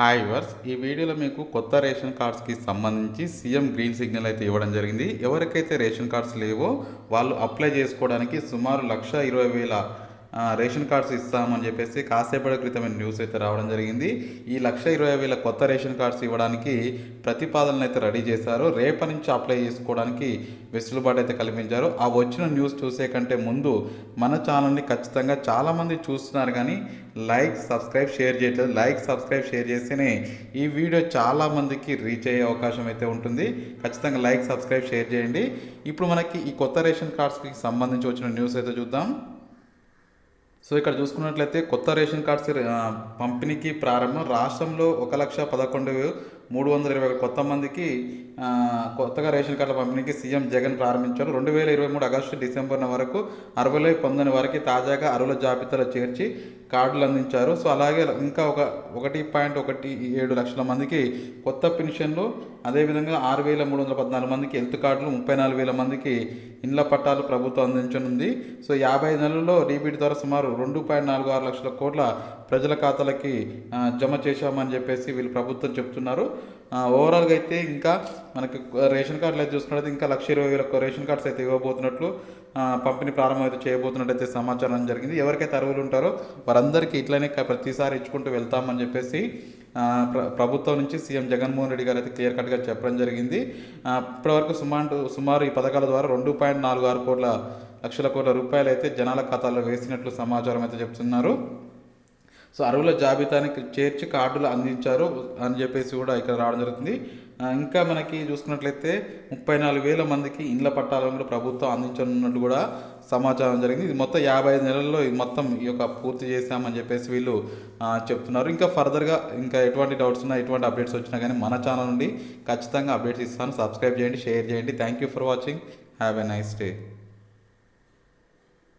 Hi verse ఈ వీడియోలో మీకు కొత్త రేషన్ కార్డ్స్కి సంబంధించి సీఎం గ్రీన్ సిగ్నల్ అయితే ఇవ్వడం జరిగింది. ఎవరికైతే రేషన్ కార్డ్స్ లేవో వాళ్ళు అప్లై చేసుకోవడానికి సుమారు లక్ష ఇరవై వేల రేషన్ కార్డ్స్ ఇస్తామని చెప్పేసి కాసేపటి క్రితమైన న్యూస్ అయితే రావడం జరిగింది. ఈ లక్ష ఇరవై వేల కొత్త రేషన్ కార్డ్స్ ఇవ్వడానికి ప్రతిపాదనలు అయితే రెడీ చేశారు. రేపటి నుంచి అప్లై చేసుకోవడానికి వెసులుబాటు అయితే కల్పించారు. ఆ వచ్చిన న్యూస్ చూసే కంటే ముందు మన ఛానల్ని ఖచ్చితంగా చాలామంది చూస్తున్నారు కానీ లైక్ సబ్స్క్రైబ్ షేర్ చేయట్లేదు. లైక్ సబ్స్క్రైబ్ షేర్ చేస్తేనే ఈ వీడియో చాలామందికి రీచ్ అయ్యే అవకాశం అయితే ఉంటుంది. ఖచ్చితంగా లైక్ సబ్స్క్రైబ్ షేర్ చేయండి. ఇప్పుడు మనకి ఈ కొత్త రేషన్ కార్డ్స్కి సంబంధించి వచ్చిన న్యూస్ అయితే చూద్దాం. సో ఇక్కడ చూసుకున్నట్లయితే కొత్త రేషన్ కార్డ్స్ పంపిణీకి ప్రారంభం రాష్ట్రంలో ఒక లక్ష పదకొండు మూడు వందల ఇరవై ఒకటి కొత్త మందికి కొత్తగా రేషన్ కార్డుల పంపిణీకి సీఎం జగన్ ప్రారంభించారు. రెండు వేల ఇరవై మూడు ఆగస్టు డిసెంబర్ వరకు అరవై పొందని వారికి తాజాగా అరువుల జాబితాలో చేర్చి కార్డులు అందించారు. సో అలాగే ఇంకా ఒక ఒకటి పాయింట్ ఒకటి ఏడు లక్షల మందికి కొత్త పెన్షన్లు అదేవిధంగా ఆరు వేల మూడు వందల పద్నాలుగు మందికి హెల్త్ కార్డులు ముప్పై నాలుగు వేల మందికి ఇండ్ల పట్టాలు ప్రభుత్వం అందించనుంది. సో యాభై నెలల్లో డీబీటీ ద్వారా సుమారు రెండు పాయింట్ నాలుగు ఆరు లక్షల కోట్ల ప్రజల ఖాతాలకి జమ చేశామని చెప్పేసి వీళ్ళు ప్రభుత్వం చెప్తున్నారు. ఓవరాల్గా అయితే ఇంకా మనకి రేషన్ కార్డులు అయితే చూసుకున్నట్లయితే ఇంకా లక్ష ఇరవై వేల రేషన్ కార్డ్స్ అయితే ఇవ్వబోతున్నట్లు పంపిణీ ప్రారంభం అయితే చేయబోతున్నట్టయితే సమాచారం జరిగింది. ఎవరికైతే అర్హులు ఉంటారో వారందరికీ ఇట్లనే ప్రతిసారి ఇచ్చుకుంటూ వెళ్తామని చెప్పేసి ప్ర ప్రభుత్వం నుంచి సీఎం జగన్మోహన్ రెడ్డి గారు అయితే క్లియర్ కట్గా చెప్పడం జరిగింది. ఇప్పటివరకు సుమారు సుమారు ఈ పథకాల ద్వారా రెండు పాయింట్ నాలుగు ఆరు కోట్ల లక్షల కోట్ల రూపాయలు అయితే జనాల ఖాతాల్లో వేసినట్లు సమాచారం అయితే చెప్తున్నారు. సో అరువుల జాబితానికి చేర్చి కార్డులు అందించారు అని చెప్పేసి కూడా ఇక్కడ రావడం జరుగుతుంది. ఇంకా మనకి చూసుకున్నట్లయితే ముప్పై నాలుగు వేల మందికి ఇండ్ల పట్టాలను కూడా ప్రభుత్వం అందించనున్నట్టు కూడా సమాచారం జరిగింది. ఇది మొత్తం యాభై ఐదు నెలల్లో ఇది మొత్తం ఈ యొక్క పూర్తి చేశామని చెప్పేసి వీళ్ళు చెప్తున్నారు. ఇంకా ఫర్దర్గా ఇంకా ఎటువంటి డౌట్స్ ఉన్నా ఎటువంటి అప్డేట్స్ వచ్చినా కానీ మన ఛానల్ నుండి ఖచ్చితంగా అప్డేట్స్ ఇస్తాను. సబ్స్క్రైబ్ చేయండి షేర్ చేయండి. Thank you for watching have a nice day